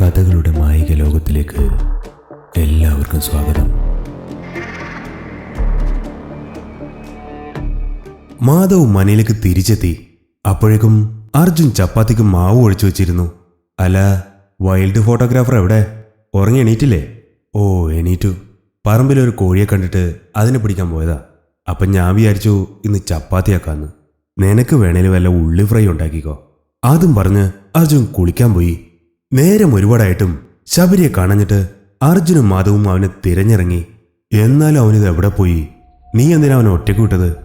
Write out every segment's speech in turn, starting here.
കഥകളുടെ മായിക ലോകത്തിലേക്ക് എല്ലാവർക്കും സ്വാഗതം. മാധവ് മനയിലേക്ക് തിരിച്ചെത്തി. അപ്പോഴേക്കും അർജുൻ ചപ്പാത്തിക്ക് മാവ് ഒഴിച്ചു വെച്ചിരുന്നു. അല്ല വൈൽഡ് ഫോട്ടോഗ്രാഫർ എവിടെ? ഉറങ്ങി എണീറ്റില്ലേ? ഓ എണീറ്റു. പറമ്പിലൊരു കോഴിയെ കണ്ടിട്ട് അതിനെ പിടിക്കാൻ പോയതാ. അപ്പം ഞാൻ വിചാരിച്ചു ഇന്ന് ചപ്പാത്തിയാക്കാന്ന്. നിനക്ക് വേണേലും വല്ല ഉള്ളി ഫ്രൈ ഉണ്ടാക്കിക്കോ. ആദ്യം പറഞ്ഞ് അർജുൻ കുളിക്കാൻ പോയി. നേരം ഒരുപാടായിട്ടും ശബരിയെ കാണഞ്ഞിട്ട് അർജുനും മാധവും അവനെ തിരഞ്ഞിറങ്ങി. എന്നാലും അവനിത് എവിടെ പോയി? നീ എന്തിനാ അവനെ ഒറ്റയ്ക്ക് വിട്ടത്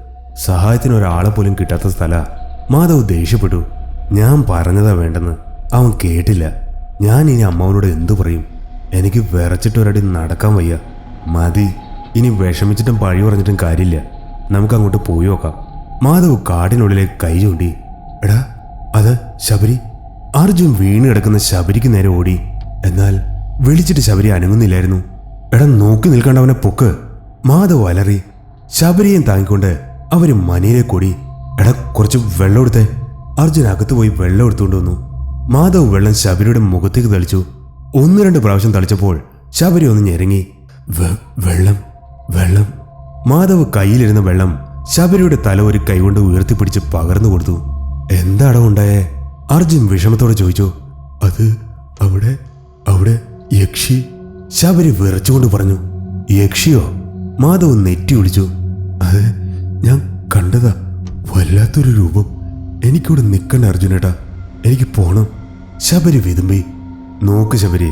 സഹായത്തിന് ഒരാളെ പോലും കിട്ടാത്ത സ്ഥല. മാധവ് ദേഷ്യപ്പെട്ടു. ഞാൻ പറഞ്ഞതാ വേണ്ടെന്ന്. അവൻ കേട്ടില്ല. ഞാൻ ഇനി അമ്മാവനോട് എന്തു പറയും? എനിക്ക് വിറച്ചിട്ട് ഒരടി നടക്കാൻ വയ്യ. മതി. ഇനി വിഷമിച്ചിട്ടും പഴി പറഞ്ഞിട്ടും കാര്യമില്ല. നമുക്ക് അങ്ങോട്ട് പോയി നോക്കാം. മാധവ് കാടിനുള്ളിലേക്ക് കൈ ചൂണ്ടി. എടാ അത് ശബരി. അർജുൻ വീണ് കിടക്കുന്ന ശബരിക്ക് നേരെ ഓടി. എന്നാൽ വിളിച്ചിട്ട് ശബരി അനങ്ങുന്നില്ലായിരുന്നു. എടാ നോക്കി നിൽക്കേണ്ട അവനെ പൊക്ക്. മാധവ് അലറി. ശബരിയും താങ്ങിക്കൊണ്ട് അവർ മനയിലേക്ക് ഓടി. എട കുറച്ച് വെള്ളം എടുത്തേ. അർജുൻ അകത്ത് പോയി വെള്ളം എടുത്തുകൊണ്ട് വന്നു. മാധവ് വെള്ളം ശബരിയുടെ മുഖത്തേക്ക് തളിച്ചു. ഒന്ന് രണ്ട് പ്രാവശ്യം തളിച്ചപ്പോൾ ശബരി ഒന്ന് ഞെരങ്ങി. "വെ- വെള്ളം വെള്ളം. മാധവ് കയ്യിലിരുന്ന വെള്ളം ശബരിയുടെ തല ഒരു കൈകൊണ്ട് ഉയർത്തിപ്പിടിച്ച് പകർന്നു കൊടുത്തു. എന്താടോ ഉണ്ടായേ? അർജുൻ വിഷമത്തോടെ ചോദിച്ചു അത് അവിടെ അവിടെ? യക്ഷി ശബരി വിറച്ചുകൊണ്ട് പറഞ്ഞു യക്ഷിയോ? മാധവ് നെറ്റി ഒളിച്ചു അത് ഞാൻ കണ്ടതാ വല്ലാത്തൊരു രൂപം. എനിക്കിവിടെ നിൽക്കണ്ട അർജുനേട്ടാ എനിക്ക് പോണം. ശബരി വിതുമ്പി നോക്ക് ശബരി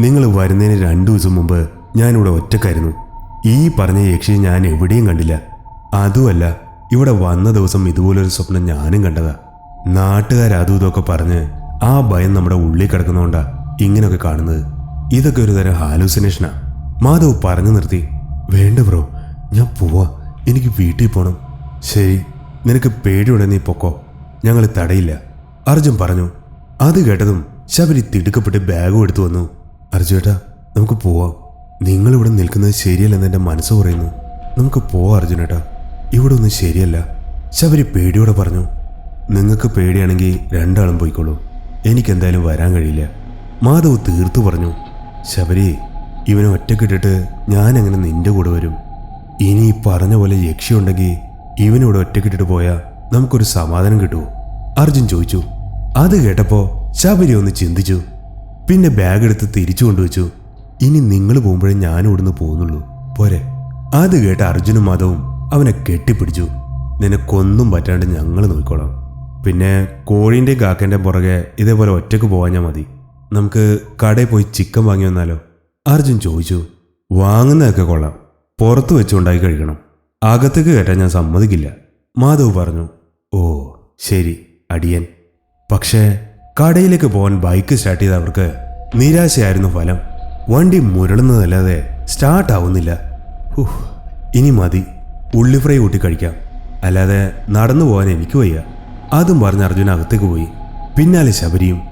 നിങ്ങൾ വരുന്നതിന് രണ്ടു ദിവസം മുമ്പ് ഞാനിവിടെ ഒറ്റക്കായിരുന്നു. ഈ പറഞ്ഞ യക്ഷിയെ ഞാൻ എവിടെയും കണ്ടില്ല. അതുമല്ല ഇവിടെ വന്ന ദിവസം ഇതുപോലൊരു സ്വപ്നം ഞാനും കണ്ടതാ. നാട്ടുകാർ അതും ഇതൊക്കെ പറഞ്ഞ് ആ ഭയം നമ്മുടെ ഉള്ളിൽ കിടക്കുന്നതുകൊണ്ടാ ഇങ്ങനെയൊക്കെ കാണുന്നത്. ഇതൊക്കെ ഒരു തരം ഹാലൂസിനേഷനാ മാധവ് പറഞ്ഞു നിർത്തി വേണ്ട ബ്രോ ഞാൻ പോവാ. എനിക്ക് വീട്ടിൽ പോകണം ശരി നിനക്ക് പേടിയുടെ നീ പൊക്കോ. ഞങ്ങൾ തടയില്ല. അർജുൻ പറഞ്ഞു. അത് കേട്ടതും ശബരി തിടുക്കപ്പെട്ട് ബാഗും എടുത്തു വന്നു. അർജുനേട്ടാ നമുക്ക് പോവാം. നിങ്ങൾ ഇവിടെ നിൽക്കുന്നത് ശരിയല്ലെന്ന് എന്റെ മനസ്സ് പറയുന്നു. നമുക്ക് പോവാം അർജുനേട്ടാ ഇവിടെ ഒന്നും ശരിയല്ല. ശബരി പേടിയോടെ പറഞ്ഞു. നിങ്ങൾക്ക് പേടിയാണെങ്കിൽ രണ്ടാളും പോയിക്കോളൂ. എനിക്കെന്തായാലും വരാൻ കഴിയില്ല. മാധവ് തീർത്തു പറഞ്ഞു ശബരി ഇവനെ ഒറ്റക്കിട്ടിട്ട് ഞാൻ നിന്റെ കൂടെ വരും. ഇനി ഈ പറഞ്ഞ പോലെ യക്ഷിയുണ്ടെങ്കിൽ ഇവനിവിടെ ഒറ്റക്കിട്ടിട്ട് പോയാൽ നമുക്കൊരു സമാധാനം കിട്ടുമോ അർജുൻ ചോദിച്ചു. അത് കേട്ടപ്പോൾ ശബരി ഒന്ന് ചിന്തിച്ചു. പിന്നെ ബാഗ് എടുത്ത് തിരിച്ചു കൊണ്ടുവച്ചു. ഇനി നിങ്ങൾ പോകുമ്പോഴേ ഞാൻ ഇവിടുന്ന് പോകുന്നുള്ളൂ. പോരെ. അത് കേട്ട അർജുനും മാധവും അവനെ കെട്ടിപ്പിടിച്ചു. നിനക്കൊന്നും പറ്റാണ്ട് ഞങ്ങൾ നോക്കിക്കോളാം. പിന്നെ കോഴീന്റെയും കാക്കേന്റെ പുറകെ ഇതേപോലെ ഒറ്റയ്ക്ക് പോകാഞ്ഞാൽ മതി. നമുക്ക് കടയിൽ പോയി ചിക്കൻ വാങ്ങി വന്നാലോ? അർജുൻ ചോദിച്ചു. വാങ്ങുന്നതൊക്കെ കൊള്ളാം. പുറത്ത് വെച്ചുണ്ടാക്കി കഴിക്കണം. അകത്തേക്ക് കയറ്റാൻ ഞാൻ സമ്മതിക്കില്ല. മാധവ് പറഞ്ഞു ഓ ശരി അടിയൻ. പക്ഷേ കടയിലേക്ക് പോകാൻ ബൈക്ക് സ്റ്റാർട്ട് ചെയ്ത അവർക്ക് നിരാശയായിരുന്നു ഫലം. വണ്ടി മുരളുന്നതല്ലാതെ സ്റ്റാർട്ട് ആവുന്നില്ല. ഇനി മതി. ഉള്ളി ഫ്രൈ കൂട്ടി കഴിക്കാം. അല്ലാതെ നടന്നു പോകാൻ എനിക്ക് വയ്യ. അതും പറഞ്ഞ് അർജുൻ അകത്തേക്ക് പോയി. പിന്നാലെ ശബരിയും.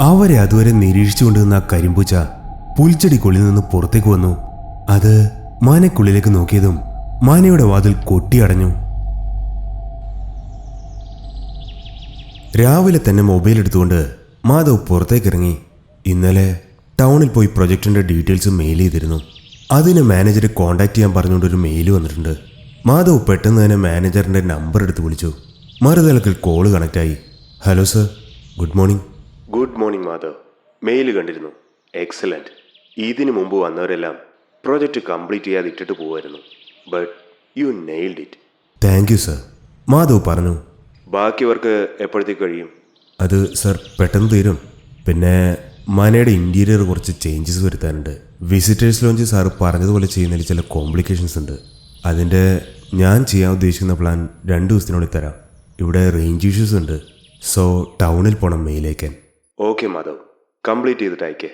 അവരെ അതുവരെ നിരീക്ഷിച്ചു കൊണ്ടിരുന്ന ആ കരിമ്പൂച്ച പുൽച്ചെടിക്കുള്ളിൽ നിന്ന് പുറത്തേക്ക് വന്നു. അത് മാനക്കുള്ളിലേക്ക് നോക്കിയതും മാനയുടെ വാതിൽ കൊട്ടിയടഞ്ഞു. രാവിലെ തന്നെ മൊബൈൽ എടുത്തുകൊണ്ട് മാധവ് പുറത്തേക്ക് ഇറങ്ങി ഇന്നലെ ടൗണിൽ പോയി പ്രൊജക്ടിന്റെ ഡീറ്റെയിൽസ് മെയിൽ ചെയ്തിരുന്നു. അതിന് മാനേജറെ കോൺടാക്ട് ചെയ്യാൻ പറഞ്ഞുകൊണ്ടൊരു മെയിൽ വന്നിട്ടുണ്ട്. മാധവ് പെട്ടെന്ന് തന്നെ മാനേജറിന്റെ നമ്പർ എടുത്ത് വിളിച്ചു. മറുതലക്കിൽ call കണക്റ്റായി hello sir good morning good morning Madhav mail കണ്ടിരുന്നു. എക്സലന്റ് ഇതിനു മുമ്പ് വന്നവരെല്ലാം പ്രോജക്റ്റ് കംപ്ലീറ്റ് ചെയ്യാതെ ഇട്ടിട്ട് പോകുമായിരുന്നു but you nailed it thank you sir Madhav പറഞ്ഞു. ബാക്കിയവർക്ക് എപ്പോഴത്തേക്ക് കഴിയും? അത് സർ പെട്ടെന്ന് തീരും. പിന്നെ മനയുടെ ഇന്റീരിയർ കുറച്ച് ചേഞ്ചസ് വരുത്താനുണ്ട്. വിസിറ്റേഴ്സ് ലോഞ്ച് സാർ പറഞ്ഞതുപോലെ ചെയ്യുന്നതിൽ ചില കോംപ്ലിക്കേഷൻസ് ഉണ്ട്. അതിന്റെ ഞാൻ ചെയ്യാൻ ഉദ്ദേശിക്കുന്ന പ്ലാൻ രണ്ട് ദിവസത്തിനുള്ളിൽ തരാം. ഇവിടെ റേഞ്ച് ഇഷ്യൂസ് ഉണ്ട്. സോ ടൗണിൽ പോണം മെയിലേക്കാൻ ഓക്കെ മാധവ്. കംപ്ലീറ്റ് ചെയ്തിട്ട് അയക്കേ.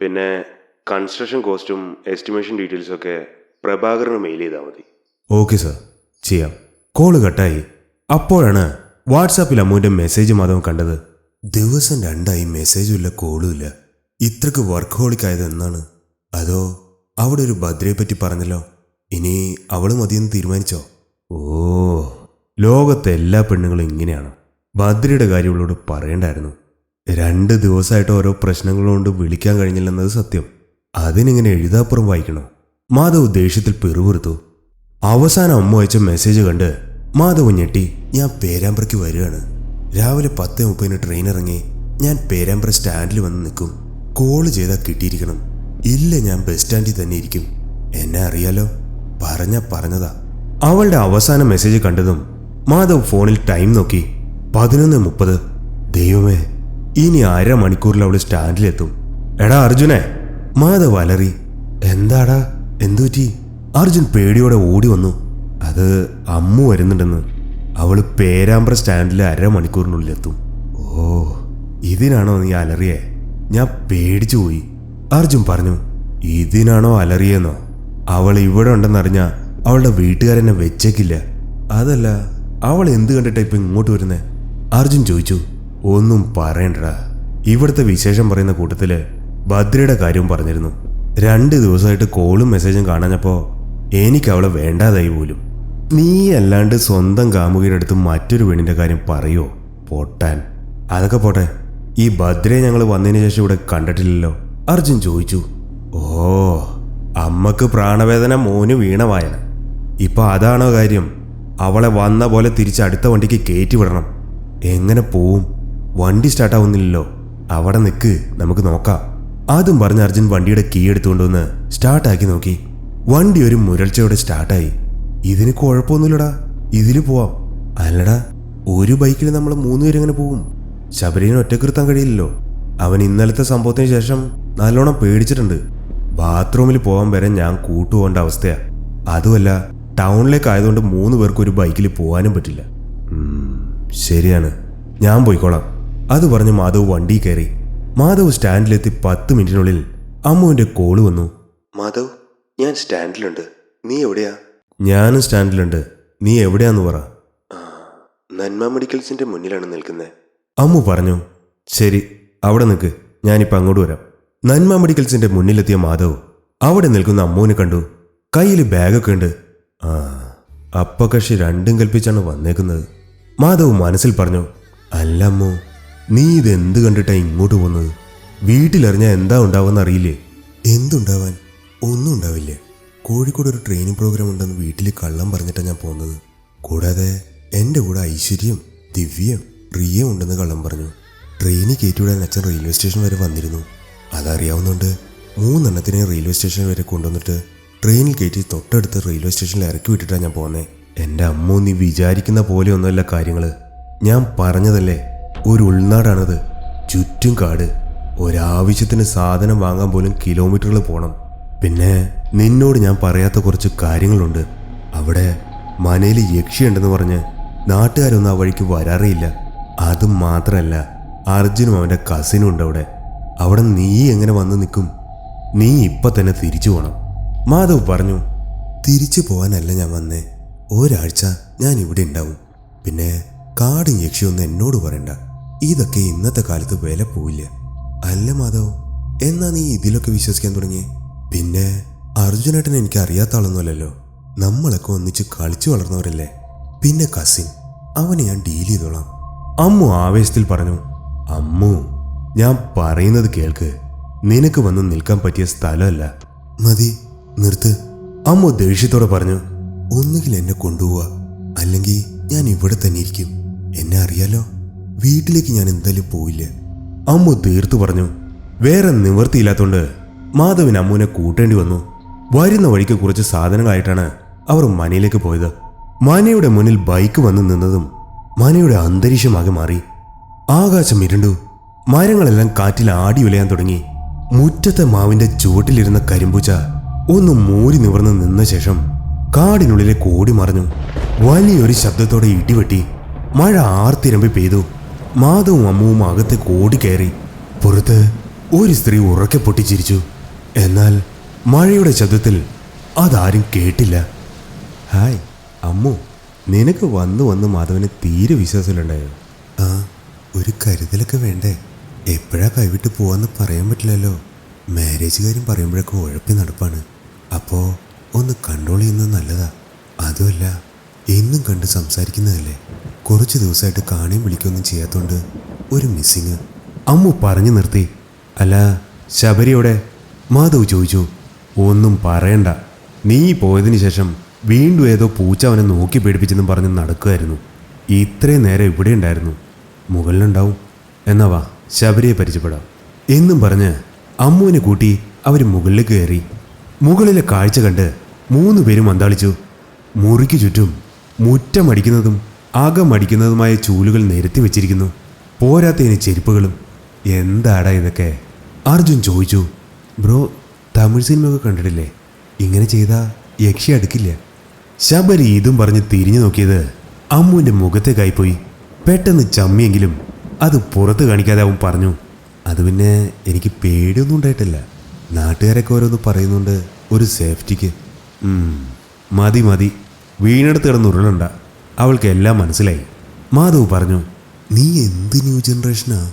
പിന്നെ കൺസ്ട്രക്ഷൻ കോസ്റ്റും എസ്റ്റിമേഷൻ ഡീറ്റെയിൽസും ഒക്കെ പ്രഭാകറിന് മെയിൽ ചെയ്താൽ മതി. ഓക്കെ സർ ചെയ്യാം. കോൾ കട്ടായി അപ്പോഴാണ് വാട്സാപ്പിൽ അമ്മുവിന്റെ മെസ്സേജ് മാധവൻ കണ്ടത്. ദിവസം രണ്ടായി മെസ്സേജും ഇല്ല കോളും ഇല്ല. ഇത്രക്ക് വർക്ക് ഹോളിക് ആയത് എന്നാണ്. അതോ അവിടെ ഒരു ഭദ്രയെ പറ്റി പറഞ്ഞല്ലോ? ഇനി അവൾ മതിയെന്ന് തീരുമാനിച്ചോ? ഓ. ലോകത്തെ എല്ലാ പെണ്ണുങ്ങളും ഇങ്ങനെയാണ്. ഭദ്രയുടെ കാര്യം ഇവളോട് പറയണ്ടായിരുന്നു. രണ്ട് ദിവസമായിട്ട് ഓരോ പ്രശ്നങ്ങളുകൊണ്ട് വിളിക്കാൻ കഴിഞ്ഞില്ലെന്നത് സത്യം. അതിനിങ്ങനെ എഴുതാപ്പുറം വായിക്കണോ? മാധവ് ദേഷ്യത്തിൽ പിറുപിറുത്തു. അവസാനം അമ്മ അയച്ച മെസ്സേജ് കണ്ട് മാധവ് ഞെട്ടി ഞാൻ പേരാമ്പ്രയ്ക്ക് വരികയാണ്. രാവിലെ പത്ത് മുപ്പതിന് ട്രെയിൻ ഇറങ്ങി ഞാൻ പേരാമ്പ്ര സ്റ്റാൻഡിൽ വന്ന് നിൽക്കും. കോൾ ചെയ്താൽ കിട്ടിയിരിക്കണം. ഇല്ല ഞാൻ ബസ് സ്റ്റാൻഡിൽ തന്നെ ഇരിക്കും. എന്നെ അറിയാലോ? പറഞ്ഞ പറഞ്ഞതാ. അവളുടെ അവസാന മെസ്സേജ് കണ്ടതും മാധവ് ഫോണിൽ ടൈം നോക്കി. പതിനൊന്ന് മുപ്പത്. ദൈവമേ ഇനി അര മണിക്കൂറിൽ അവൾ സ്റ്റാൻഡിലെത്തും. എടാ അർജുനെ മാധവ് അലറി. എന്താടാ എന്തുപറ്റി അർജുൻ പേടിയോടെ ഓടി വന്നു. അത് അമ്മു വരുന്നുണ്ടെന്ന്. അവൾ പേരാമ്പ്ര സ്റ്റാൻഡിൽ അരമണിക്കൂറിനുള്ളിൽ എത്തും ഓ ഇതിനാണോ നീ അലറിയേ? ഞാൻ പേടിച്ചു പോയി. അർജുൻ പറഞ്ഞു ഇതിനാണോ അലറിയെന്നോ? അവൾ ഇവിടെ ഉണ്ടെന്നറിഞ്ഞ അവളുടെ വീട്ടുകാരെന്നെ വെച്ചേക്കില്ല. അതല്ല അവൾ എന്ത് കണ്ടിട്ടാ ഇപ്പം ഇങ്ങോട്ട് വരുന്നേ? അർജുൻ ചോദിച്ചു. ഒന്നും പറയണ്ടടാ. ഇവിടുത്തെ വിശേഷം പറയുന്ന കൂട്ടത്തിൽ ഭദ്രയുടെ കാര്യവും പറഞ്ഞിരുന്നു. രണ്ട് ദിവസമായിട്ട് കോളും മെസ്സേജും കാണാഞ്ഞപ്പോൾ എനിക്ക് അവളെ വേണ്ടാതായി പോലും. നീ അല്ലാണ്ട് സ്വന്തം കാമുകിയുടെ അടുത്ത് മറ്റൊരു പെണ്ണിന്റെ കാര്യം പറയോ? പൊട്ടാൻ. അതൊക്കെ പോട്ടെ. ഈ ഭദ്രയെ ഞങ്ങൾ വന്നതിന് ശേഷം ഇവിടെ കണ്ടിട്ടില്ലല്ലോ. അർജുൻ ചോദിച്ചു. ഓ അമ്മയ്ക്ക് പ്രാണവേദന മോന് വീണവായന ഇപ്പൊ അതാണോ കാര്യം? അവളെ വന്ന പോലെ തിരിച്ച് അടുത്ത വണ്ടിക്ക് കയറ്റി വിടണം. എങ്ങനെ പോവും? വണ്ടി സ്റ്റാർട്ടാവുന്നില്ലല്ലോ. അവിടെ നിൽക്ക് നമുക്ക് നോക്കാം. ആദ്യം പറഞ്ഞ അർജുൻ വണ്ടിയുടെ കീ എടുത്തുകൊണ്ടുവന്ന് സ്റ്റാർട്ടാക്കി നോക്കി. വണ്ടി ഒരു മുരൾച്ചയോടെ സ്റ്റാർട്ടായി. ഇതിന് കുഴപ്പമൊന്നുമില്ലടാ. ഇതിൽ പോവാം. അല്ലടാ ഒരു ബൈക്കിൽ നമ്മൾ മൂന്നുപേരും എങ്ങനെ പോവും? ശബരിനെ ഒറ്റക്കിരുത്താൻ കഴിയില്ലല്ലോ. അവൻ ഇന്നലത്തെ സംഭവത്തിന് ശേഷം നല്ലോണം പേടിച്ചിട്ടുണ്ട്. ബാത്റൂമിൽ പോകാൻ വരെ ഞാൻ കൂട്ടുപോകേണ്ട അവസ്ഥയാ. അതുമല്ല ടൗണിലേക്ക് ആയതുകൊണ്ട് മൂന്ന് പേർക്ക് ഒരു ബൈക്കിൽ പോകാനും പറ്റില്ല. ശരിയാണ്. ഞാൻ പോയിക്കോളാം. അത് പറഞ്ഞ് മാധവ് വണ്ടി കയറി. മാധവ് സ്റ്റാൻഡിലെത്തി പത്ത് മിനിറ്റിനുള്ളിൽ അമ്മുവിന്റെ കോൾ വന്നു. മാധവ് ഞാൻ സ്റ്റാൻഡിലുണ്ട്. നീ എവിടെയാ? ഞാനും സ്റ്റാൻഡിലുണ്ട്. നീ എവിടെയാന്ന് പറ. നന്മ മെഡിക്കൽസിന്റെ മുന്നിലാണ് നിൽക്കുന്നത് അമ്മു പറഞ്ഞു ശരി അവിടെ നിൽക്ക്. ഞാനിപ്പോൾ അങ്ങോട്ട് വരാം. നന്മ മെഡിക്കൽസിന്റെ മുന്നിലെത്തിയ മാധവ് അവിടെ നിൽക്കുന്ന അമ്മുവിനെ കണ്ടു. കയ്യിൽ ബാഗൊക്കെ ഉണ്ട്. ആ അപ്പ കക്ഷി രണ്ടും കൽപ്പിച്ചാണ് വന്നേക്കുന്നത്. മാധവ് മനസ്സിൽ പറഞ്ഞു അല്ലമ്മോ നീ ഇത് എന്ത് കണ്ടിട്ടാ ഇങ്ങോട്ട് പോകുന്നത്? വീട്ടിലറിഞ്ഞാൽ എന്താ ഉണ്ടാവുമെന്ന് അറിയില്ലേ? എന്തുണ്ടാവാൻ? ഒന്നും ഉണ്ടാവില്ലേ. കോഴിക്കോട് ഒരു ട്രെയിനിങ് പ്രോഗ്രാം ഉണ്ടെന്ന് വീട്ടിൽ കള്ളം പറഞ്ഞിട്ടാണ് ഞാൻ പോകുന്നത്. കൂടാതെ എന്റെ കൂടെ ഐശ്വര്യം ദിവ്യം റിയയും ഉണ്ടെന്ന് കള്ളം പറഞ്ഞു. ട്രെയിനിൽ കയറ്റിവിടാൻ അച്ഛൻ റെയിൽവേ സ്റ്റേഷൻ വരെ വന്നിരുന്നു. അതറിയാവുന്നതുകൊണ്ട് മൂന്നെണ്ണത്തിനെ റെയിൽവേ സ്റ്റേഷൻ വരെ കൊണ്ടുവന്നിട്ട് ട്രെയിനിൽ കയറ്റി തൊട്ടടുത്ത് റെയിൽവേ സ്റ്റേഷനിൽ ഇറക്കി വിട്ടിട്ടാണ് ഞാൻ പോകുന്നത് എന്റെ അമ്മ നീ വിചാരിക്കുന്ന പോലെ പോലെയൊന്നുമല്ല കാര്യങ്ങൾ ഞാൻ പറഞ്ഞതല്ലേ ഒരു ഉൾനാടാണത്. ചുറ്റും കാട്. ഒരാവശ്യത്തിന് സാധനം വാങ്ങാൻ പോലും കിലോമീറ്ററുകൾ പോകണം പിന്നെ നിന്നോട് ഞാൻ പറയാത്ത കുറച്ച് കാര്യങ്ങളുണ്ട്. അവിടെ മനയിൽ യക്ഷിയുണ്ടെന്ന് പറഞ്ഞ് നാട്ടുകാരൊന്നും ആ വഴിക്ക് വരാറേയില്ല. അത് മാത്രമല്ല അർജുനും അവന്റെ കസിനും ഉണ്ട് അവിടെ. അവിടെ നീ എങ്ങനെ വന്ന് നിൽക്കും? നീ ഇപ്പം തന്നെ തിരിച്ചു പോണം. മാധവ് പറഞ്ഞു തിരിച്ചു പോകാനല്ല ഞാൻ വന്നേ. ഒരാഴ്ച ഞാൻ ഇവിടെ ഉണ്ടാവും. പിന്നെ കാടും യക്ഷിയൊന്നും എന്നോട് പറയണ്ട. ഇതൊക്കെ ഇന്നത്തെ കാലത്ത് വില പോവില്ല. അല്ല മാധവ് എന്നാ നീ ഇതിലൊക്കെ വിശ്വസിക്കാൻ തുടങ്ങിയേ? പിന്നെ അർജുനേട്ടൻ എനിക്ക് അറിയാത്ത ആളൊന്നുമല്ലല്ലോ. നമ്മളൊക്കെ ഒന്നിച്ച് കളിച്ചു വളർന്നവരല്ലേ. പിന്നെ കസിൻ അവനെ ഞാൻ ഡീൽ ചെയ്തോളാം. അമ്മു ആവേശത്തിൽ പറഞ്ഞു അമ്മു ഞാൻ പറയുന്നത് കേൾക്ക്. നിനക്ക് വന്ന് നിൽക്കാൻ പറ്റിയ സ്ഥലമല്ല. മതി. നിർത്ത്. അമ്മ ദേഷ്യത്തോടെ പറഞ്ഞു ഒന്നുകിൽ എന്നെ കൊണ്ടുപോവാ. അല്ലെങ്കിൽ ഞാൻ ഇവിടെ തന്നെ ഇരിക്കും. എന്നെ അറിയാലോ വീട്ടിലേക്ക് ഞാൻ എന്തായാലും പോയില്ല. അമ്മു തീർത്തു പറഞ്ഞു. വേറെ നിവർത്തിയില്ലാത്തോണ്ട് മാധവൻ അമ്മുവിനെ കൂട്ടേണ്ടി വന്നു. വരുന്ന വഴിക്ക് കുറച്ച് സാധനങ്ങളായിട്ടാണ് അവർ മനയിലേക്ക് പോയത്. മനയുടെ മുന്നിൽ ബൈക്ക് വന്ന് നിന്നതും മനയുടെ അന്തരീക്ഷമാകെ മാറി. ആകാശം ഇരുണ്ടു. മരങ്ങളെല്ലാം കാറ്റിൽ ആടി ഉലയാൻ തുടങ്ങി. മുറ്റത്തെ മാവിന്റെ ചുവട്ടിലിരുന്ന കരിമ്പൂച്ച ഒന്ന് മൂരി നിവർന്ന് നിന്ന ശേഷം കാടിനുള്ളിലെ കോടി മറിഞ്ഞു. വലിയൊരു ശബ്ദത്തോടെ ഇടിവെട്ടി മഴ ആർത്തിരമ്പി പെയ്തു. മാധവും അമ്മുവും അകത്തെ കോടി കയറി. പുറത്ത് ഒരു സ്ത്രീ ഉറക്കെ പൊട്ടിച്ചിരിച്ചു. എന്നാൽ മഴയുടെ ശബ്ദത്തിൽ അതാരും കേട്ടില്ല. ഹായ് അമ്മു നിനക്ക് വന്നു വന്ന് മാധവന് തീരെ വിശ്വാസമില്ലുണ്ടായോ? ആ ഒരു കരുതലൊക്കെ വേണ്ടേ? എപ്പോഴാ കൈവിട്ട് പോവാന്ന് പറയാൻ പറ്റില്ലല്ലോ. മാരേജ് കാര്യം പറയുമ്പോഴൊക്കെ ഉഴപ്പി നടപ്പാണ്. അപ്പോൾ ഒന്ന് കൺട്രോൾ ചെയ്യുന്നത് നല്ലതാ. അതുമല്ല എന്നും കണ്ട് സംസാരിക്കുന്നതല്ലേ? കുറച്ച് ദിവസമായിട്ട് കാണുകയും വിളിക്കുകയൊന്നും ചെയ്യാത്തതുകൊണ്ട് ഒരു മിസ്സിങ് അമ്മു പറഞ്ഞു നിർത്തി. അല്ല ശബരിയോടെ മാധവ് ചോദിച്ചു. ഒന്നും പറയണ്ട. നീ പോയതിനു ശേഷം വീണ്ടും ഏതോ പൂച്ച അവനെ നോക്കി പേടിപ്പിച്ചെന്നും പറഞ്ഞ് നടക്കുമായിരുന്നു ഇത്രയും നേരം ഇവിടെ ഉണ്ടായിരുന്നു. മുകളിലുണ്ടാവും. എന്നാ വാ ശബരിയെ പരിചയപ്പെടാം. എന്നും പറഞ്ഞ് അമ്മുവിനെ കൂട്ടി അവർ മുകളിലേക്ക് കയറി. മുകളിലെ കാഴ്ച കണ്ട് മൂന്ന് പേരും അന്താളിച്ചു. മുറിക്ക് ചുറ്റും മുറ്റമടിക്കുന്നതും അകമടിക്കുന്നതുമായ ചൂലുകൾ നിരത്തി വെച്ചിരിക്കുന്നു. പോരാത്തതിന് ചെരുപ്പുകളും. എന്താടാ ഇതൊക്കെ? അർജുൻ ചോദിച്ചു. ബ്രോ തമിഴ് സിനിമയൊക്കെ കണ്ടിട്ടില്ലേ? ഇങ്ങനെ ചെയ്താൽ യക്ഷി അടുക്കില്ല. ശബരി ഇതും പറഞ്ഞ് തിരിഞ്ഞു നോക്കിയത് അമ്മുവിന്റെ മുഖത്തേക്കായിപ്പോയി. പെട്ടെന്ന് ചമ്മിയെങ്കിലും അത് പുറത്ത് കാണിക്കാതെ അവൻ പറഞ്ഞു അത് പിന്നെ എനിക്ക് പേടിയൊന്നും ഉണ്ടായിട്ടില്ല. നാട്ടുകാരൊക്കെ ഓരോന്ന് പറയുന്നുണ്ട് ഒരു സേഫ്റ്റിക്ക്. മതി മതി. വീണെടുത്ത് കിടന്ന് ഉരുളണ്ട. അവൾക്ക് എല്ലാം മനസ്സിലായി. മാധവ് പറഞ്ഞു നീ എന്ത് ന്യൂ ജനറേഷനാ?